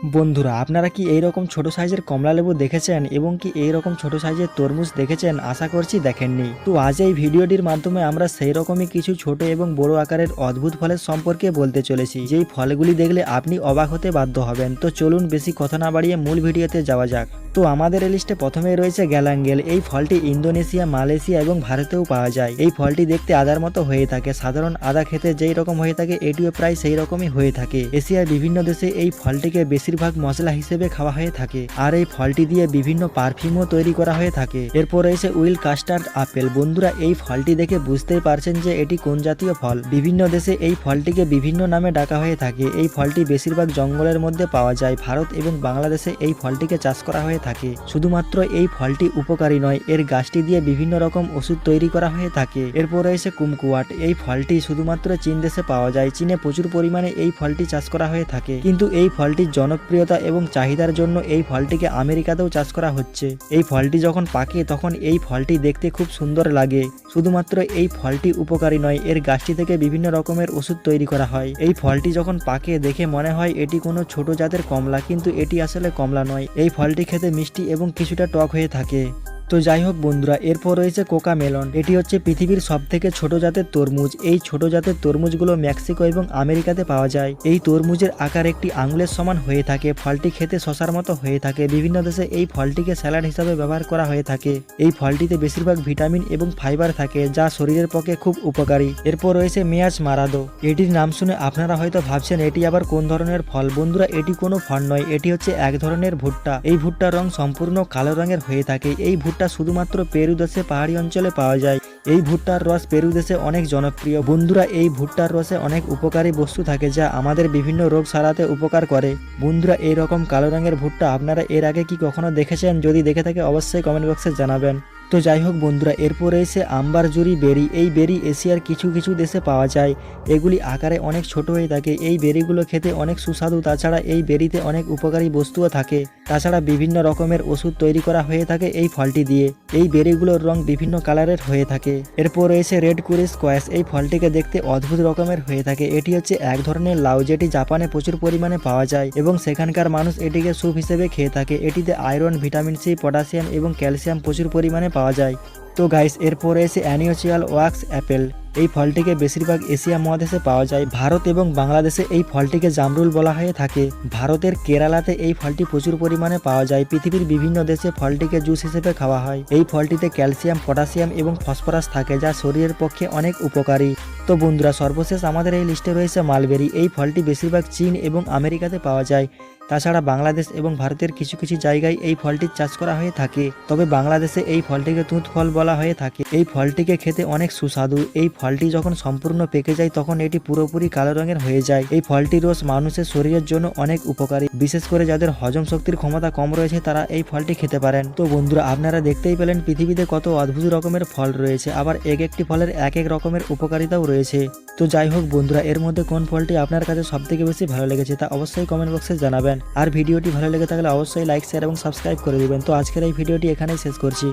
বন্ধুরা, আপনারা কি এই রকম ছোট সাইজের কমলা লেবু দেখেছেন এবং কি এই রকম ছোট সাইজের তরমুজ দেখেছেন? আশা করছি দেখেননি। তো আজ এই ভিডিওটির মাধ্যমে আমরা সেই রকমই কিছু ছোট এবং বড় আকারের অদ্ভুত ফলের সম্পর্কে বলতে চলেছি। যেই ফলগুলি দেখলে আপনি অবাক হতে বাধ্য হবেন। তো চলুন বেশি কথা না বাড়িয়ে মূল ভিডিওতে যাওয়া যাক। তো আমাদের লিস্টে প্রথমেই রয়েছে গ্যালাঙ্গেল এই ফলটি ইন্দোনেশিয়া, মালয়েশিয়া এবং ভারতেও পাওয়া যায়। এই ফলটি দেখতে আদার মতো হয়ে থাকে। সাধারণ আদা খেতে যেই রকম হয়ে থাকে, এটিও প্রায় সেই রকমই হয়ে থাকে। এশিয়ার বিভিন্ন দেশে এই ফলটিকে বেশিরভাগ মশলা হিসেবে খাওয়া হয়ে থাকে। আর এই ফলটি দিয়ে বিভিন্ন পারফিউমও তৈরি করা হয়ে থাকে। এরপর রয়েছে উইল কাস্টার্ড আপেল। বন্ধুরা, এই ফলটি দেখে বুঝতেই পারছেন যে এটি কোন জাতীয় ফল। বিভিন্ন দেশে এই ফলটিকে বিভিন্ন নামে ডাকা হয়ে থাকে। এই ফলটি বেশিরভাগ জঙ্গলের মধ্যে পাওয়া যায়। ভারত এবং বাংলাদেশে এই ফলটিকে চাষ করা হয়ে থাকে। শুধুমাত্র এই ফলটি উপকারী নয়, এর গাছটি দিয়ে বিভিন্ন রকম ওষুধ তৈরি করা হয়ে থাকে। এরপর রয়েছে কুমকুয়াট। এই ফলটি শুধুমাত্র চীন দেশে পাওয়া যায়। চীনে প্রচুর পরিমাণে এই ফলটি চাষ করা হয়ে থাকে। কিন্তু এই ফলটির জনপ্রিয়তা এবং চাহিদার জন্য এই ফলটিকে আমেরিকাতেও চাষ করা হচ্ছে। এই ফলটি যখন পাকে, তখন এই ফলটি দেখতে খুব সুন্দর লাগে। শুধুমাত্র এই ফলটি উপকারী নয়, এর গাছটি থেকে বিভিন্ন রকমের ওষুধ তৈরি করা হয়। এই ফলটি যখন পাকে, দেখে মনে হয় এটি কোনো ছোট জাতের কমলা, কিন্তু এটি আসলে কমলা নয়। এই ফলটি খেতে মিষ্টি এবং কিছুটা টক হয়ে থাকে। তো যাই হোক বন্ধুরা, এরপর রয়েছে কোকা মেলন। এটি হচ্ছে পৃথিবীর সব থেকে ছোট জাতের তরমুজ। এই ছোট জাতের তরমুজগুলো মেক্সিকো এবং আমেরিকাতে পাওয়া যায়। এই তরমুজের আকার একটি আঙুলের সমান হয়ে থাকে, ফলটি খেতে শশার মতো হয়ে থাকে। বিভিন্ন দেশে এই ফলটিকে স্যালাড হিসাবে ব্যবহার করা হয়ে থাকে। এই ফলটিতে বেশিরভাগ ভিটামিন এবং ফাইবার থাকে, যা শরীরের পক্ষে খুব উপকারী। এরপর রয়েছে মেয়াজ মারাদো। এটির নাম শুনে আপনারা হয়তো ভাবছেন, এটি আবার কোন ধরনের ফল? বন্ধুরা, এটি কোনো ফল নয়, এটি হচ্ছে এক ধরনের ভুট্টা। এই ভুট্টার রং সম্পূর্ণ কালো রঙের হয়ে থাকে। এই ভুট্টা শুধুমাত্র পেরুদেশে পাহাড়ি অঞ্চলে পাওয়া যায়। এই ভুট্টার রস পেরুদেশে অনেক জনপ্রিয়। বন্ধুরা, এই ভুট্টার রসে অনেক উপকারী বস্তু থাকে যা আমাদের বিভিন্ন রোগ সারাতে উপকার করে। বন্ধুরা, এই রকম কালো রঙের ভুট্টা আপনারা এর আগে কি কখনো দেখেছেন? যদি দেখে থাকে, অবশ্যই কমেন্ট বক্সে জানাবেন। তো যাই হোক বন্ধুরা, এরপরে এসে আম্বার জুরি বেরি, এই বেরি এশিয়ার কিছু কিছু দেশে পাওয়া যায়। এগুলি আকারে অনেক ছোট হয়ে থাকে, এই বেরিগুলো খেতে অনেক সুস্বাদু, তাছাড়া এই বেরিতে অনেক উপকারী বস্তুও থাকে। তাছাড়া বিভিন্ন রকমের ওষুধ তৈরি করা হয়ে থাকে এই ফলটি দিয়ে। এই বেরিগুলোর রং বিভিন্ন কালারের হয়ে থাকে। এরপর রয়েছে রেড কুরি স্কোয়াশ এই ফলটিকে দেখতে অদ্ভুত রকমের হয়ে থাকে। এটি হচ্ছে এক ধরনের লাউ, যেটি জাপানে প্রচুর পরিমাণে পাওয়া যায় এবং সেখানকার মানুষ এটিকে স্যুপ হিসেবে খেয়ে থাকে। এটিতে আয়রন, ভিটামিন সি, পটাশিয়াম এবং ক্যালসিয়াম প্রচুর পরিমাণে পাওয়া যায়। তো গাইস এরপরে এসে অ্যানিওচিয়াল ওয়াক্স অ্যাপেল এই ফলটিকে বেশিরভাগ এশিয়া মহাদেশে পাওয়া যায়। ভারত এবং বাংলাদেশে এই ফলটিকে জামরুল বলা হয়ে থাকে। ভারতের কেরালাতে এই ফলটি প্রচুর পরিমাণে পাওয়া যায়। পৃথিবীর বিভিন্ন দেশে ফলটিকে জুস হিসেবে খাওয়া হয়। এই ফলটিতে ক্যালসিয়াম, পটাশিয়াম এবং ফসফরাস থাকে, যা শরীরের পক্ষে অনেক উপকারী। তো বন্ধুরা, সর্বশেষ আমাদের এই লিস্টে রয়েছে মালবেরি। এই ফলটি বেশিরভাগ চীন এবং আমেরিকাতে পাওয়া যায়। তাছাড়া বাংলাদেশ এবং ভারতের কিছু কিছু জায়গায় এই ফলটির চাষ করা হয়ে থাকে। তবে বাংলাদেশে এই ফলটিকে তুঁত ফল বলা হয়ে থাকে। এই ফলটিকে খেতে অনেক সুস্বাদু। এই ফলটি যখন সম্পূর্ণ পেকে যায়, তখন এটি পুরোপুরি কালো রঙের হয়ে যায়। এই ফলটির রস মানুষের শরীরের জন্য অনেক উপকারী। বিশেষ করে যাদের হজম শক্তির ক্ষমতা কম রয়েছে, তারা এই ফলটি খেতে পারেন। তো বন্ধুরা, আপনারা দেখতেই পেলেন পৃথিবীতে কত অদ্ভুত রকমের ফল রয়েছে। আবার এক একটি ফলের এক এক রকমের উপকারিতাও রয়েছে। তো যাই হোক বন্ধুরা, এর মধ্যে কোন ফলটি আপনার কাছে সব থেকে বেশি ভালো লেগেছে তা অবশ্যই কমেন্ট বক্সে জানাবেন। আর ভিডিওটি ভালো লেগে থাকলে অবশ্যই লাইক শেয়ার এবং সাবস্ক্রাইব করে দেবেন। তো আজকের এই ভিডিওটি এখানেই শেষ করছি।